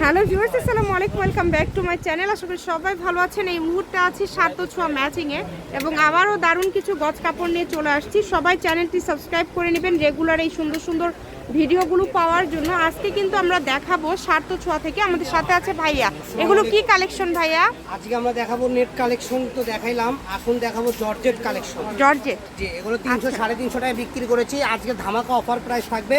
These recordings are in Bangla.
হ্যালো ভিউয়ার্স আসসালামু আলাইকুম welcome back to my channel. আশা করি সবাই ভালো আছেন। এই মুহূর্তে আছি সার্থ ছোঁয়া ম্যাচিংয়ে এবং আবারও দারুণ কিছু গজ কাপড় নিয়ে চলে আসছি। সবাই চ্যানেলটি সাবস্ক্রাইব করে নেবেন রেগুলার এই সুন্দর সুন্দর ভিডিওগুলো পাওয়ার জন্য। আজকে কিন্তু আমরা দেখাবো সার্থ ছোঁয়া থেকে আমাদের সাথে আছে ভাইয়া। এগুলো কি কালেকশন ভাইয়া? আজকে আমরা দেখাবো নেট কালেকশন তো দেখাইলাম। এখন দেখাবো জর্জেট কালেকশন জর্জেট। এগুলো তিনশো। সাড়ে তিনশো টাকায় বিক্রি করেছি। আজকে ধামাকা অফার প্রাইস থাকবে।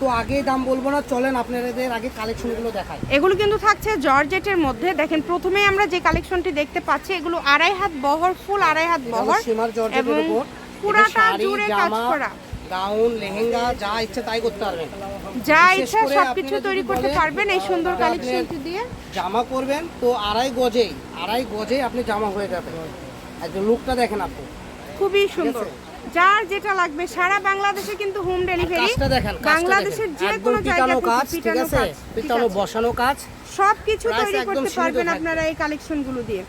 তো আগে দাম বলব না চলেন আপনাদের আগে কালেকশনগুলো দেখাই। এগুলো কিন্তু থাকছে জর্জেটের মধ্যে। দেখেন প্রথমেই আমরা যে কালেকশনটি দেখতে পাচ্ছি এগুলো আড়াই হাত বহর ফুল আড়াই হাত বহর সীমার জর্জেটের উপর। পুরাটা জুড়ে কাজ করা। গাউন লেহেঙ্গা যা ইচ্ছে তাই করতে পারবেন। যা ইচ্ছা সবকিছু তৈরি করতে পারবেন এই সুন্দর কালেকশনটি দিয়ে। জামা করবেন তো আড়াই গজেই আড়াই গজেই আপনি জামা হয়ে যাবে। একদম লুকটা দেখেন আপনি। খুবই সুন্দর। যার যেটা লাগবে সারা বাংলাদেশে কিন্তু হোম ডেলিভারি বাংলাদেশের যে কোনো জায়গায় কাজ ঠিক আছে? পিটানো বসানো কাজ। সবকিছু তৈরি করতে পারবেন আপনারা এই কালেকশনগুলো দিয়ে।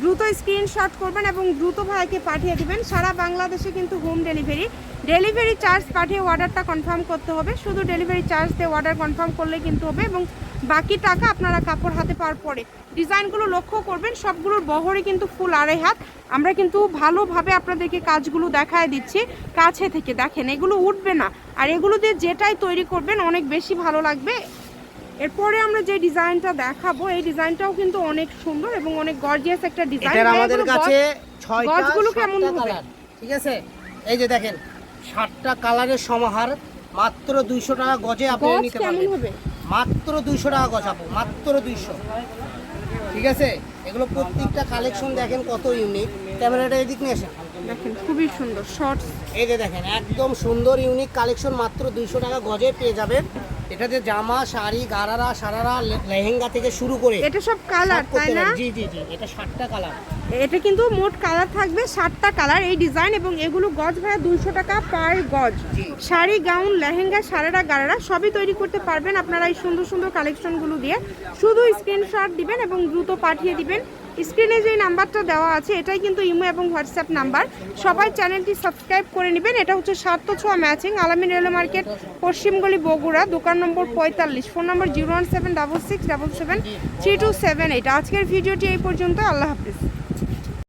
দ্রুত স্ক্রিনশট করবেন এবং দ্রুত ভাইকে পাঠিয়ে দিবেন। সারা বাংলাদেশে কিন্তু হোম ডেলিভারি ডেলিভারি চার্জ পাঠিয়ে অর্ডারটা কনফার্ম করতে হবে। শুধু ডেলিভারি চার্জ দিয়ে অর্ডার কনফার্ম করলে কিন্তু হবে এবং বাকি টাকা আপনারা কাপড় হাতে পাওয়ার পরে। ডিজাইনগুলো লক্ষ্য করবেন সবগুলোর বহরে কিন্তু ফুল আড়াই হাত। আমরা কিন্তু ভালোভাবে আপনাদেরকে কাজগুলো দেখায় দিচ্ছি কাছে থেকে। দেখেন এগুলো উঠবে না। আর এগুলো দিয়ে যেটাই তৈরি করবেন অনেক বেশি ভালো লাগবে। এরপরে আমরা যে ডিজাইনটা দেখাবো এই ডিজাইনটাও কিন্তু অনেক সুন্দর এবং অনেক গর্জিয়াস একটা ডিজাইন। আমাদের কাছে গজগুলো কেমন হবে? ঠিক আছে? এই যে দেখেন সাতটা কালারের সমাহার মাত্র দুইশো টাকা গজে আপনি নিতে পারবেন। মাত্র দুইশো টাকা গছ আপু মাত্র দুইশো। ঠিক আছে? এগুলো প্রত্যেকটা কালেকশন দেখেন কত ইউনিক ক্যামেরাটা এদিক নিয়ে আসেন। দেখেন খুবই সুন্দর শর্টস এই যে দেখেন একদম সুন্দর ইউনিক কালেকশন মাত্র দুইশো টাকা গজে পেয়ে যাবেন। এটাতে জামা শাড়ি গারারা সারারা লেহেঙ্গা থেকে শুরু করে এটা সব কালার তাই না? জি জি জি এটা সাতটা কালার এটা কিন্তু মোট কালার থাকবে সাতটা কালার এই ডিজাইন এবং এগুলো গজ ভাড়া দুইশো টাকা পার গজ। শাড়ি গাউন লেহেঙ্গা সারারা গারারা সবই তৈরি করতে পারবেন আপনারা এই সুন্দর সুন্দর কালেকশনগুলো দিয়ে। শুধু স্ক্রিনশট দিবেন এবং দ্রুত পাঠিয়ে দিবেন। স্ক্রিনে যে নাম্বারটা দেওয়া আছে, এটাই কিন্তু ইমো এবং হোয়াটসঅ্যাপ নাম্বার। সবাই চ্যানেলটি সাবস্ক্রাইব করে নেবেন। এটা হচ্ছে সাত ছোঁয়া ম্যাচিং, আলামিন রেল মার্কেট, পশ্চিমগলি বগুড়া, দোকান নম্বর পঁয়তাল্লিশ, phone number zero one seven double six double seven three two seven eight. আজকের ভিডিওটি এই পর্যন্ত। আল্লাহ হাফিজ।